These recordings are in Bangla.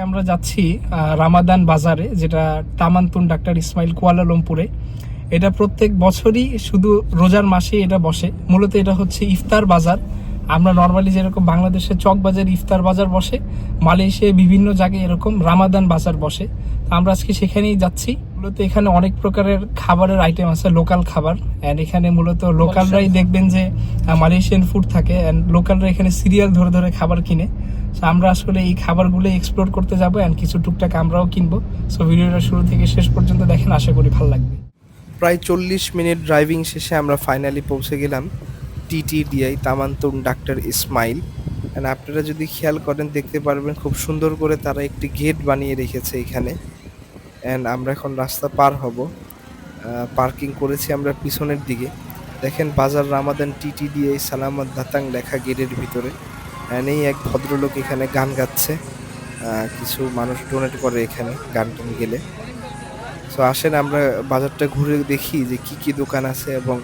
আমরা যাচ্ছি রামাদান বাজারে, যেটা তামান্তুন ডাক্তার ইসমাইল কুয়ালালামপুরে। এটা প্রত্যেক বছরই শুধু রোজার মাসে এটা বসে। মূলত এটা হচ্ছে ইফতার বাজার। আমরা নর্মালি যেরকম বাংলাদেশে চক বাজার ইফতার বাজার বসে, মালয়েশিয়ায় বিভিন্ন জায়গায় এরকম রামাদান বাজার বসে। আমরা আজকে সেখানেই যাচ্ছি। মূলত এখানে অনেক প্রকারের খাবারের আইটেম আছে লোকাল খাবার। অ্যান্ড এখানে মূলত লোকালরাই দেখবেন যে মালয়েশিয়ান ফুড থাকে। অ্যান্ড লোকালরা এখানে সিরিয়াল ধরে ধরে খাবার কিনে। সো আমরা আসলে এই খাবারগুলো এক্সপ্লোর করতে যাব অ্যান্ড কিছু টুকটাক আমরাও কিনবো। সো ভিডিওটা শুরু থেকে শেষ পর্যন্ত দেখেন আশা করি ভালো লাগবে। প্রায় চল্লিশ মিনিট ড্রাইভিং শেষে আমরা ফাইনালি পৌঁছে গেলাম TTDI Taman Tun doctor Ismail And আপনারা যদি খেয়াল করেন দেখতে পারবেন খুব সুন্দর করে তারা একটি গেট বানিয়ে রেখেছে এখানে। অ্যান্ড আমরা এখন রাস্তা পার হব। পার্কিং করেছি আমরা পিছনের দিকে। দেখেন বাজার রামাদান টিটিডিআই সালামত দাতাং লেখা গেটের ভিতরে। অ্যান্ড এই এক ভদ্রলোক এখানে গান গাচ্ছে। কিছু মানুষ ডোনেট করে এখানে গান টান গেলে। সো আসেন আমরা বাজারটা ঘুরে দেখি যে কি কি দোকান আছে এবং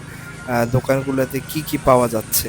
দোকানগুলোতে কি কি পাওয়া যাচ্ছে।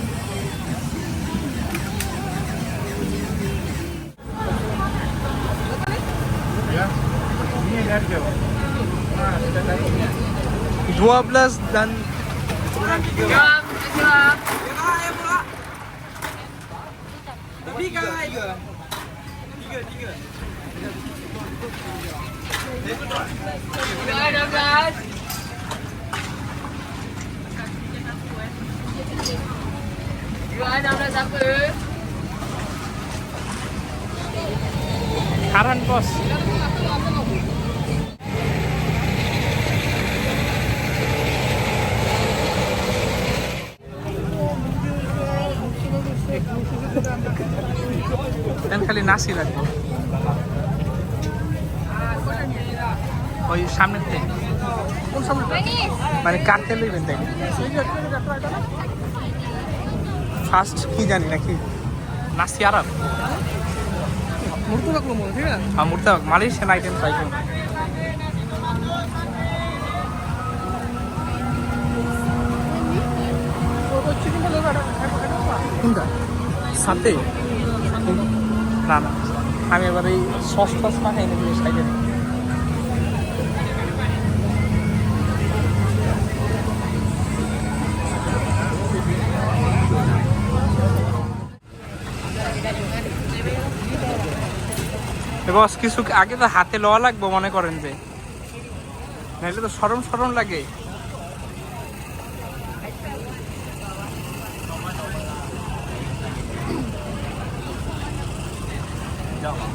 12 dan Islam, Islam. Tiga, tiga. Tiga, tiga. Karan pos. Dan খালি নাসি রাখব ওই সামনের থেকে। কোন সামনে মানে কাটতে লইবেন তাই ফার্স্ট কি জানি নাকি? নাসি আরব। tidak? হ্যাঁ মুর্তাবাক মালয়েশিয়ান আইটেম ট্রাই করুন সাথে? না না। আমি এবার এই সস টস না খাই নাকি সাইডে বস, কিছু আগে তো হাতে লওয়া লাগবে মনে করেন যে। নাহলে তো সরম সরম লাগে।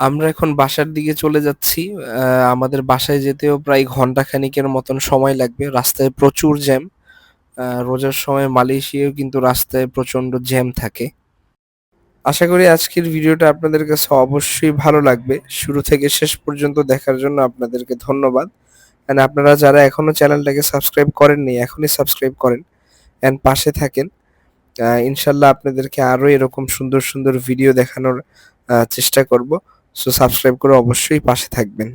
আমরা এখন বাসার দিকে চলে যাচ্ছি। আমাদের বাসায় যেতেও প্রায় ঘণ্টা খানিকের মতন সময় লাগবে। রাস্তায় প্রচুর জ্যাম। রোজার সময় মালয়েশিয়াও কিন্তু রাস্তায় প্রচণ্ড জ্যাম থাকে। আশা করি আজকের ভিডিওটা আপনাদের কাছে অবশ্যই ভালো লাগবে। শুরু থেকে শেষ পর্যন্ত দেখার জন্য আপনাদেরকে ধন্যবাদ। এন্ড আপনারা যারা এখনও চ্যানেলটাকে সাবস্ক্রাইব করেননি, এখনই সাবস্ক্রাইব করেন এন্ড পাশে থাকেন। ইনশাল্লাহ আপনাদেরকে আরও এরকম সুন্দর সুন্দর ভিডিও দেখানোর চেষ্টা করব। সো সাবস্ক্রাইব করে অবশ্যই পাশে থাকবেন।